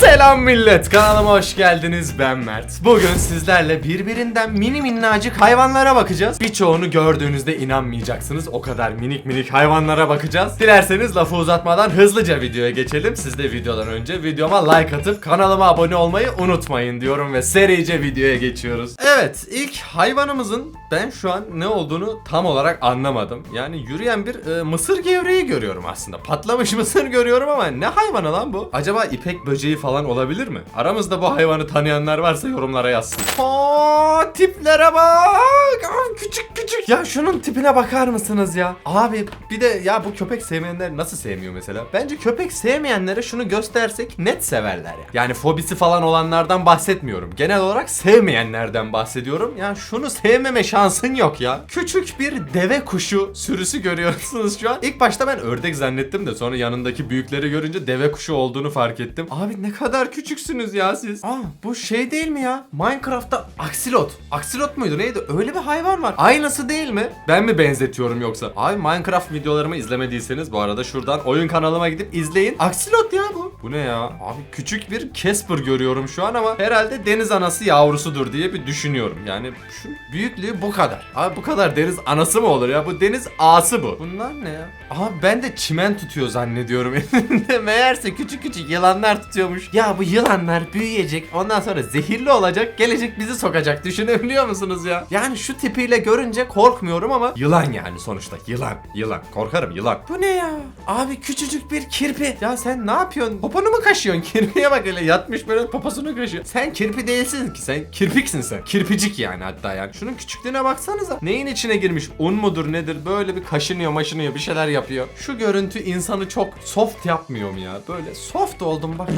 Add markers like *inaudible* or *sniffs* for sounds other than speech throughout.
Selam millet kanalıma hoş geldiniz. Ben Mert. Bugün sizlerle birbirinden mini minnacık hayvanlara bakacağız. Birçoğunu gördüğünüzde inanmayacaksınız. O kadar minik minik hayvanlara bakacağız. Dilerseniz lafı uzatmadan hızlıca videoya geçelim. Siz de videodan önce videoma like atıp kanalıma abone olmayı unutmayın diyorum ve serice videoya geçiyoruz Evet ilk hayvanımızın ben şu an ne olduğunu tam olarak anlamadım Yani yürüyen bir e, mısır gevreği görüyorum aslında Patlamış *laughs* mısır görüyorum ama ne hayvanı lan bu? Acaba ipek böceği falan olabilir mi? Aramızda bu hayvanı tanıyanlar varsa yorumlara yazsın. Aa, tiplere bak. Aa, küçük küçük. Ya şunun tipine bakar mısınız ya? Abi bir de ya bu köpek sevmeyenler nasıl sevmiyor mesela? Bence köpek sevmeyenlere şunu göstersek net severler ya. Yani fobisi falan olanlardan bahsetmiyorum. Genel olarak sevmeyenlerden bahsediyorum. Yani şunu sevmeme şansın yok ya. Küçük bir deve kuşu sürüsü görüyorsunuz şu an. İlk başta ben ördek zannettim de sonra yanındaki büyükleri görünce deve kuşu olduğunu fark ettim. Abi ne kadar küçüksünüz ya siz. Aa bu şey değil mi ya? Minecraft'ta aksilot. Aksilot muydu neydi? Öyle bir hayvan var. Aynısı değil mi? Ben mi benzetiyorum yoksa? Abi Minecraft videolarımı izlemediyseniz bu arada şuradan oyun kanalıma gidip izleyin. Aksilot ya bu. Bu ne ya? Abi küçük bir Casper görüyorum şu an ama herhalde deniz anası yavrusudur diye bir düşünüyorum. Yani şu büyüklüğü bu kadar. Abi bu kadar deniz anası mı olur ya? Bu deniz ağası bu. Bunlar ne ya? Abi ben de çimen tutuyor zannediyorum *laughs* elinde. Meğerse küçük küçük yılanlar tutuyormuş. Ya bu yılanlar büyüyecek. Ondan sonra zehirli olacak. Gelecek bizi sokacak. Düşünebiliyor musunuz ya? Yani şu tipiyle görünce korkmuyorum ama yılan yani sonuçta. Yılan. Yılan. Korkarım yılan. Bu ne ya? Abi küçücük bir kirpi. Ya sen ne yapıyorsun? Poponu mu kaşıyorsun? *laughs* Kirpiye bak öyle yatmış böyle poposunu kaşıyor. Sen kirpi değilsin ki. Sen kirpiksin sen. Kirpicik yani hatta yani. Şunun küçüklüğüne baksanıza. Neyin içine girmiş? Un mudur nedir? Böyle bir kaşınıyor maşınıyor bir şeyler yapıyor. Şu görüntü insanı çok soft yapmıyor mu ya? Böyle soft oldum bak.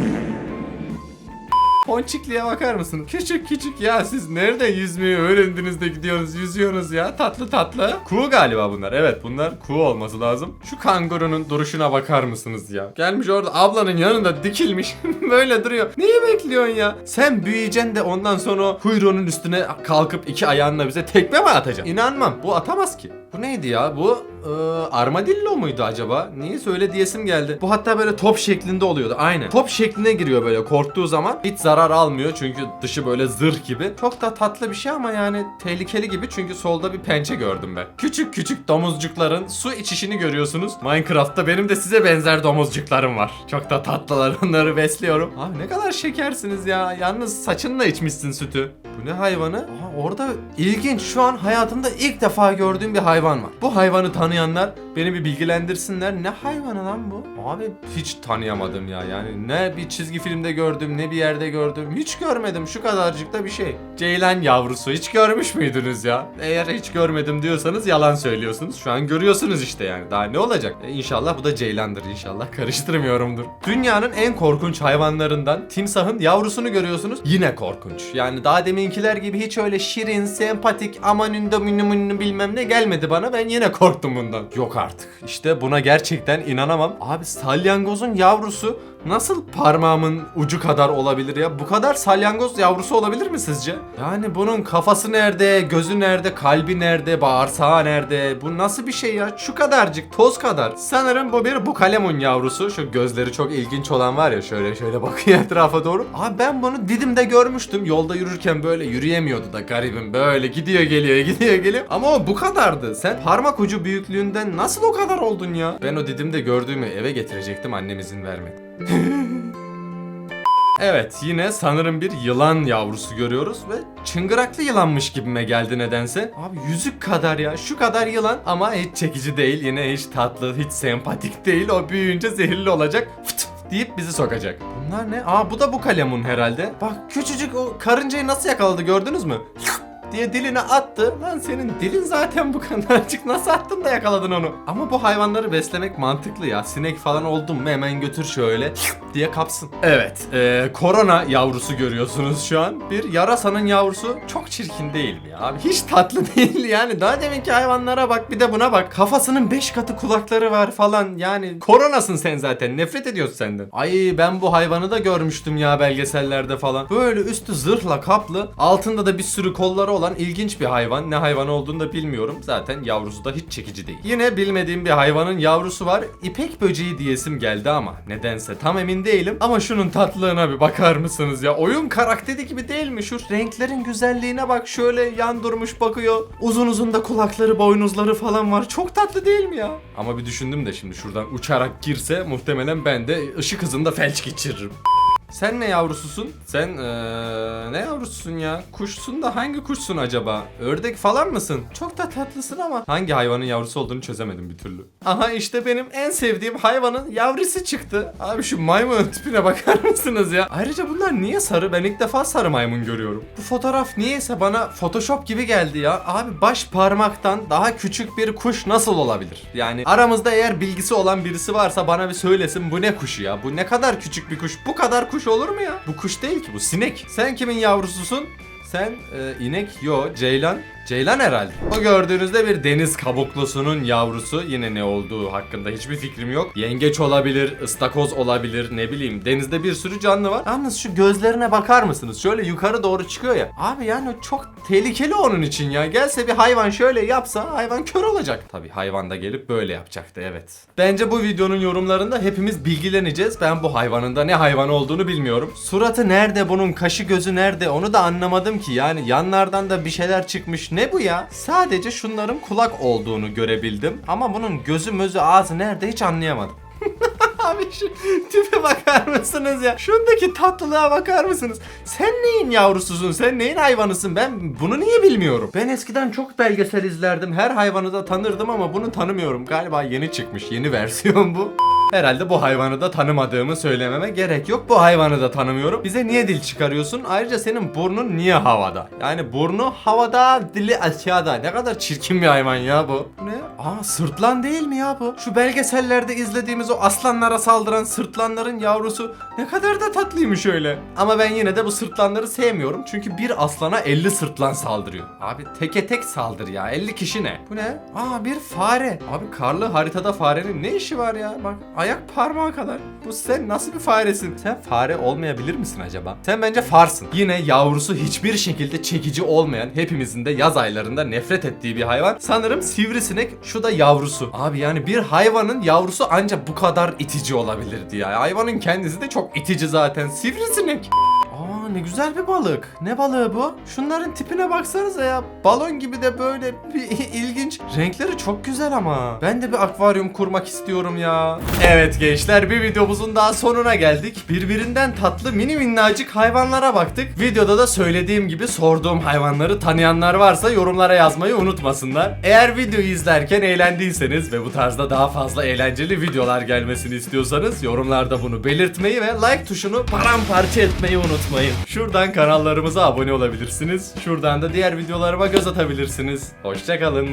Ponçikliğe bakar mısın? Küçük küçük ya siz nerede yüzmeyi öğrendiniz de gidiyorsunuz yüzüyorsunuz ya tatlı tatlı. Kuğu galiba bunlar evet bunlar kuğu olması lazım. Şu kangurunun duruşuna bakar mısınız ya? Gelmiş orada ablanın yanında dikilmiş *laughs* böyle duruyor. Neyi bekliyorsun ya? Sen büyüyeceksin de ondan sonra kuyruğunun üstüne kalkıp iki ayağınla bize tekme mi atacaksın? İnanmam bu atamaz ki. Bu neydi ya? Bu e, armadillo muydu acaba? Niye söyle diyesim geldi. Bu hatta böyle top şeklinde oluyordu. Aynen. Top şekline giriyor böyle korktuğu zaman. Hiç zarar almıyor çünkü dışı böyle zırh gibi. Çok da tatlı bir şey ama yani tehlikeli gibi çünkü solda bir pençe gördüm ben. Küçük küçük domuzcukların su içişini görüyorsunuz. Minecraft'ta benim de size benzer domuzcuklarım var. Çok da tatlılar *laughs* onları besliyorum. Abi ne kadar şekersiniz ya. Yalnız saçınla içmişsin sütü. Bu ne hayvanı? Aha, orada ilginç şu an hayatımda ilk defa gördüğüm bir hayvan var. Bu hayvanı tanıyanlar beni bir bilgilendirsinler. Ne hayvanı lan bu? Abi hiç tanıyamadım ya. Yani ne bir çizgi filmde gördüm ne bir yerde gördüm. Hiç görmedim şu kadarcık da bir şey. Ceylan yavrusu hiç görmüş müydünüz ya? Eğer hiç görmedim diyorsanız yalan söylüyorsunuz. Şu an görüyorsunuz işte yani. Daha ne olacak? E, inşallah bu da ceylandır inşallah. *laughs* Karıştırmıyorumdur. Dünyanın en korkunç hayvanlarından timsahın yavrusunu görüyorsunuz. Yine korkunç. Yani daha deminkiler gibi hiç öyle şirin, sempatik, aman münlü bilmem ne gelmedi bana. Ben yine korktum bundan. Yok artık. İşte buna gerçekten inanamam. Abi salyangozun yavrusu nasıl parmağımın ucu kadar olabilir ya? Bu kadar salyangoz yavrusu olabilir mi sizce? Yani bunun kafası nerede, gözü nerede, kalbi nerede, bağırsağı nerede? Bu nasıl bir şey ya? Şu kadarcık, toz kadar. Sanırım bu bir bukalemun yavrusu. Şu gözleri çok ilginç olan var ya şöyle şöyle *laughs* bakıyor etrafa doğru. Abi ben bunu Didim'de görmüştüm. Yolda yürürken böyle yürüyemiyordu da garibim. Böyle gidiyor geliyor, *laughs* gidiyor geliyor. Ama o bu kadardı. Sen parmak ucu büyüklüğünden nasıl o kadar oldun ya? Ben o Didim'de gördüğümü eve getirecektim annem izin vermedi. *laughs* Evet yine sanırım bir yılan yavrusu görüyoruz ve çıngıraklı yılanmış gibime geldi nedense. Abi yüzük kadar ya şu kadar yılan ama hiç çekici değil yine hiç tatlı hiç sempatik değil o büyüyünce zehirli olacak fıt deyip bizi sokacak. Bunlar ne? Aa bu da bu kalemun herhalde. Bak küçücük o karıncayı nasıl yakaladı gördünüz mü? Diye diline attı. Lan senin dilin zaten bu kadarcık nasıl attın da yakaladın onu? Ama bu hayvanları beslemek mantıklı ya. Sinek falan oldun mu hemen götür şöyle *sniffs* diye kapsın. Evet, e, korona yavrusu görüyorsunuz şu an. Bir yarasanın yavrusu çok çirkin değil mi ya? Abi hiç tatlı *laughs* değil yani. Daha deminki hayvanlara bak bir de buna bak. Kafasının 5 katı kulakları var falan. Yani koronasın sen zaten. Nefret ediyorsun senden. Ay ben bu hayvanı da görmüştüm ya belgesellerde falan. Böyle üstü zırhla kaplı. Altında da bir sürü kolları olan ilginç bir hayvan. Ne hayvan olduğunu da bilmiyorum. Zaten yavrusu da hiç çekici değil. Yine bilmediğim bir hayvanın yavrusu var. İpek böceği diyesim geldi ama nedense tam emin değilim ama şunun tatlılığına bir bakar mısınız ya? Oyun karakteri gibi değil mi? Şu renklerin güzelliğine bak şöyle yan durmuş bakıyor. Uzun uzun da kulakları boynuzları falan var. Çok tatlı değil mi ya? Ama bir düşündüm de şimdi şuradan uçarak girse muhtemelen ben de ışık hızında felç geçiririm. Sen ne yavrususun? Sen eee, ne yavrususun ya? Kuşsun da hangi kuşsun acaba? Ördek falan mısın? Çok da tatlısın ama hangi hayvanın yavrusu olduğunu çözemedim bir türlü. Aha işte benim en sevdiğim hayvanın yavrusu çıktı. Abi şu maymun tipine bakar mısınız ya? Ayrıca bunlar niye sarı? Ben ilk defa sarı maymun görüyorum. Bu fotoğraf niyeyse bana Photoshop gibi geldi ya. Abi baş parmaktan daha küçük bir kuş nasıl olabilir? Yani aramızda eğer bilgisi olan birisi varsa bana bir söylesin bu ne kuşu ya? Bu ne kadar küçük bir kuş? Bu kadar kuş olur mu ya? Bu kuş değil ki bu sinek. Sen kimin yavrususun? Sen e, inek yo ceylan Ceylan herhalde. O gördüğünüzde bir deniz kabuklusunun yavrusu. Yine ne olduğu hakkında hiçbir fikrim yok. Yengeç olabilir, ıstakoz olabilir, ne bileyim. Denizde bir sürü canlı var. Yalnız şu gözlerine bakar mısınız? Şöyle yukarı doğru çıkıyor ya. Abi yani çok tehlikeli onun için ya. Gelse bir hayvan şöyle yapsa hayvan kör olacak. Tabi hayvan da gelip böyle yapacaktı evet. Bence bu videonun yorumlarında hepimiz bilgileneceğiz. Ben bu hayvanın da ne hayvan olduğunu bilmiyorum. Suratı nerede bunun, kaşı gözü nerede onu da anlamadım ki. Yani yanlardan da bir şeyler çıkmış. Ne bu ya? Sadece şunların kulak olduğunu görebildim. Ama bunun gözü mözü ağzı nerede hiç anlayamadım. *laughs* Abi şu tipe bakar mısınız ya? Şundaki tatlılığa bakar mısınız? Sen neyin yavrususun? Sen neyin hayvanısın? Ben bunu niye bilmiyorum? Ben eskiden çok belgesel izlerdim. Her hayvanı da tanırdım ama bunu tanımıyorum. Galiba yeni çıkmış. Yeni *laughs* versiyon bu. Herhalde bu hayvanı da tanımadığımı söylememe gerek yok. Bu hayvanı da tanımıyorum. Bize niye dil çıkarıyorsun? Ayrıca senin burnun niye havada? Yani burnu havada, dili aşağıda. Ne kadar çirkin bir hayvan ya bu. Ne? Aa sırtlan değil mi ya bu? Şu belgesellerde izlediğimiz o aslanlara saldıran sırtlanların yavrusu ne kadar da tatlıymış öyle. Ama ben yine de bu sırtlanları sevmiyorum. Çünkü bir aslana 50 sırtlan saldırıyor. Abi teke tek saldır ya. 50 kişi ne? Bu ne? Aa bir fare. Abi karlı haritada farenin ne işi var ya? Bak ayak parmağı kadar. Bu sen nasıl bir faresin? Sen fare olmayabilir misin acaba? Sen bence farsın. Yine yavrusu hiçbir şekilde çekici olmayan, hepimizin de yaz aylarında nefret ettiği bir hayvan. Sanırım sivrisinek şu da yavrusu. Abi yani bir hayvanın yavrusu ancak bu kadar itici olabilirdi ya. Hayvanın kendisi de çok itici zaten. Sivrisinek. Ne güzel bir balık. Ne balığı bu? Şunların tipine baksanıza ya. Balon gibi de böyle *laughs* bir ilginç. Renkleri çok güzel ama. Ben de bir akvaryum kurmak istiyorum ya. Evet gençler bir videomuzun daha sonuna geldik. Birbirinden tatlı mini minnacık hayvanlara baktık. Videoda da söylediğim gibi sorduğum hayvanları tanıyanlar varsa yorumlara yazmayı unutmasınlar. Eğer videoyu izlerken eğlendiyseniz ve bu tarzda daha fazla eğlenceli videolar gelmesini istiyorsanız yorumlarda bunu belirtmeyi ve like tuşunu paramparça etmeyi unutmayın. Şuradan kanallarımıza abone olabilirsiniz. Şuradan da diğer videolarıma göz atabilirsiniz. Hoşçakalın.